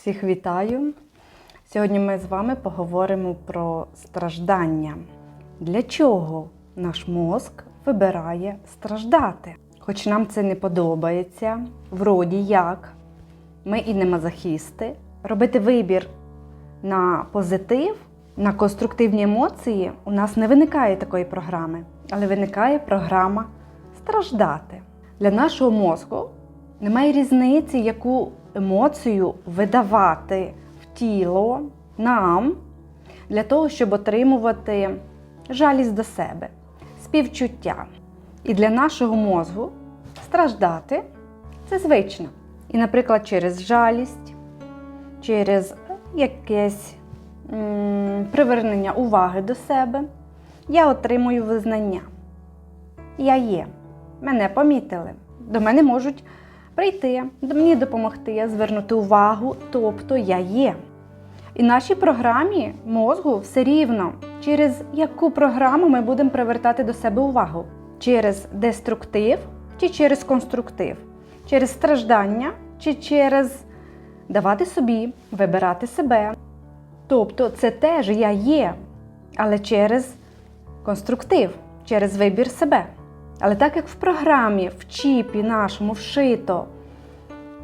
Всіх вітаю! Сьогодні ми з вами поговоримо про страждання. Для чого наш мозк вибирає страждати? Хоч нам це не подобається, вроді як, ми і не мазохісти. Робити вибір на позитив, на конструктивні емоції у нас не виникає такої програми, але виникає програма страждати. Для нашого мозку немає різниці, яку емоцію видавати в тіло нам для того, щоб отримувати жалість до себе, співчуття. І для нашого мозку страждати це звично. І, наприклад, через жалість, через якесь м, привернення уваги до себе я отримую визнання. Я є. Мене помітили. До мене можуть прийти, мені допомогти, звернути увагу, тобто я є. І нашій програмі мозку все рівно, через яку програму ми будемо привертати до себе увагу: через деструктив чи через конструктив, через страждання чи через давати собі, вибирати себе. Тобто це теж я є, але через конструктив, через вибір себе. Але так як в програмі, в чіпі нашому вшито,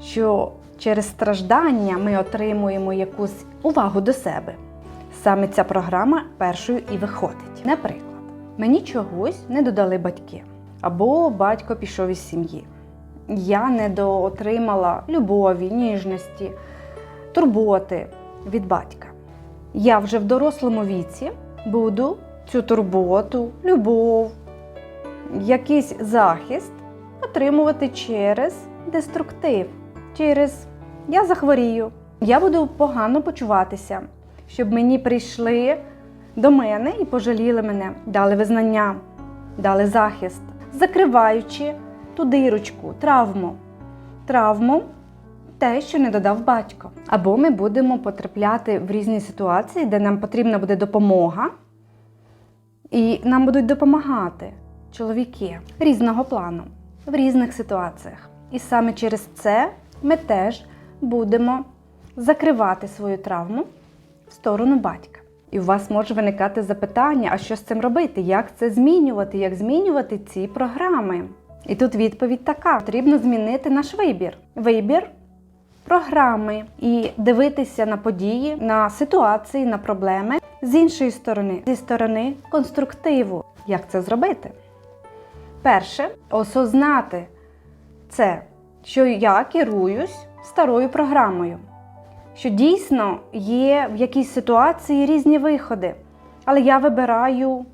що через страждання ми отримуємо якусь увагу до себе, саме ця програма першою і виходить. Наприклад, мені чогось не додали батьки, або батько пішов із сім'ї. Я не доотримала любові, ніжності, турботи від батька. Я вже в дорослому віці буду цю турботу, любов, якийсь захист отримувати через деструктив, через я захворію, я буду погано почуватися, щоб мені прийшли до мене і пожаліли мене, дали визнання, дали захист, закриваючи ту дирочку, травму. Травму те, що не додав батько. Або ми будемо потрапляти в різні ситуації, де нам потрібна буде допомога, і нам будуть допомагати чоловіки різного плану в різних ситуаціях. І саме через це ми теж будемо закривати свою травму в сторону батька. І у вас може виникати запитання, а що з цим робити? Як це змінювати? Як змінювати ці програми? І тут відповідь така: потрібно змінити наш вибір. Вибір програми і дивитися на події, на ситуації, на проблеми з іншої сторони, зі сторони конструктиву. Як це зробити? Перше, осознати це, що я керуюсь старою програмою, що дійсно є в якійсь ситуації різні виходи, але я вибираю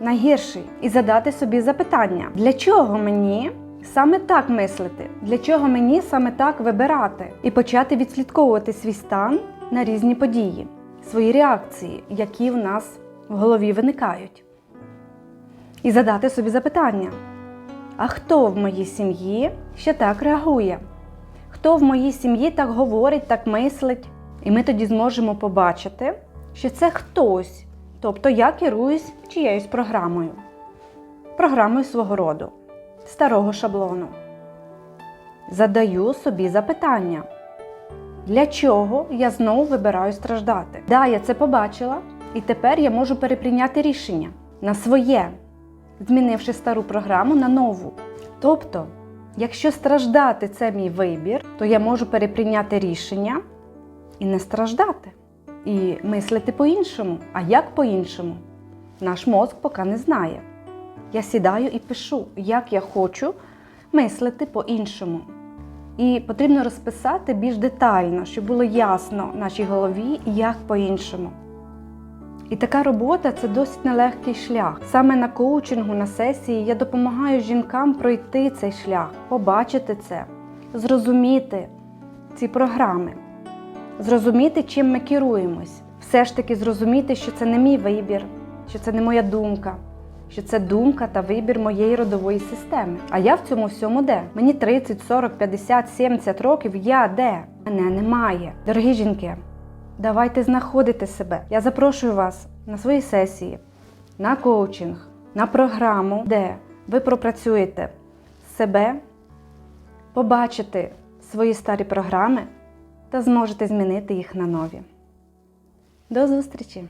найгірший і задати собі запитання, для чого мені саме так мислити, для чого мені саме так вибирати, і почати відслідковувати свій стан на різні події, свої реакції, які в нас в голові виникають. І задати собі запитання. А хто в моїй сім'ї ще так реагує? Хто в моїй сім'ї так говорить, так мислить? І ми тоді зможемо побачити, що це хтось, тобто я керуюсь чиєюсь програмою, програмою свого роду, старого шаблону. Задаю собі запитання, для чого я знову вибираю страждати? Да, я це побачила, і тепер я можу переприйняти рішення на своє змінивши стару програму на нову. Тобто, якщо страждати це мій вибір, то я можу переприйняти рішення і не страждати, і мислити по-іншому. А як по-іншому? Наш мозк поки не знає. Я сідаю і пишу, як я хочу мислити по-іншому. І потрібно розписати більш детально, щоб було ясно нашій голові, як по-іншому. І така робота це досить нелегкий шлях. Саме на коучингу, на сесії я допомагаю жінкам пройти цей шлях, побачити це, зрозуміти ці програми, зрозуміти, чим ми керуємось. Все ж таки зрозуміти, що це не мій вибір, що це не моя думка, що це думка та вибір моєї родової системи. А я в цьому всьому де? Мені 30, 40, 50, 70 років. Я де? Мене немає. Дорогі жінки. Давайте знаходити себе. Я запрошую вас на свої сесії, на коучинг, на програму, де ви пропрацюєте себе, побачите свої старі програми та зможете змінити їх на нові. До зустрічі!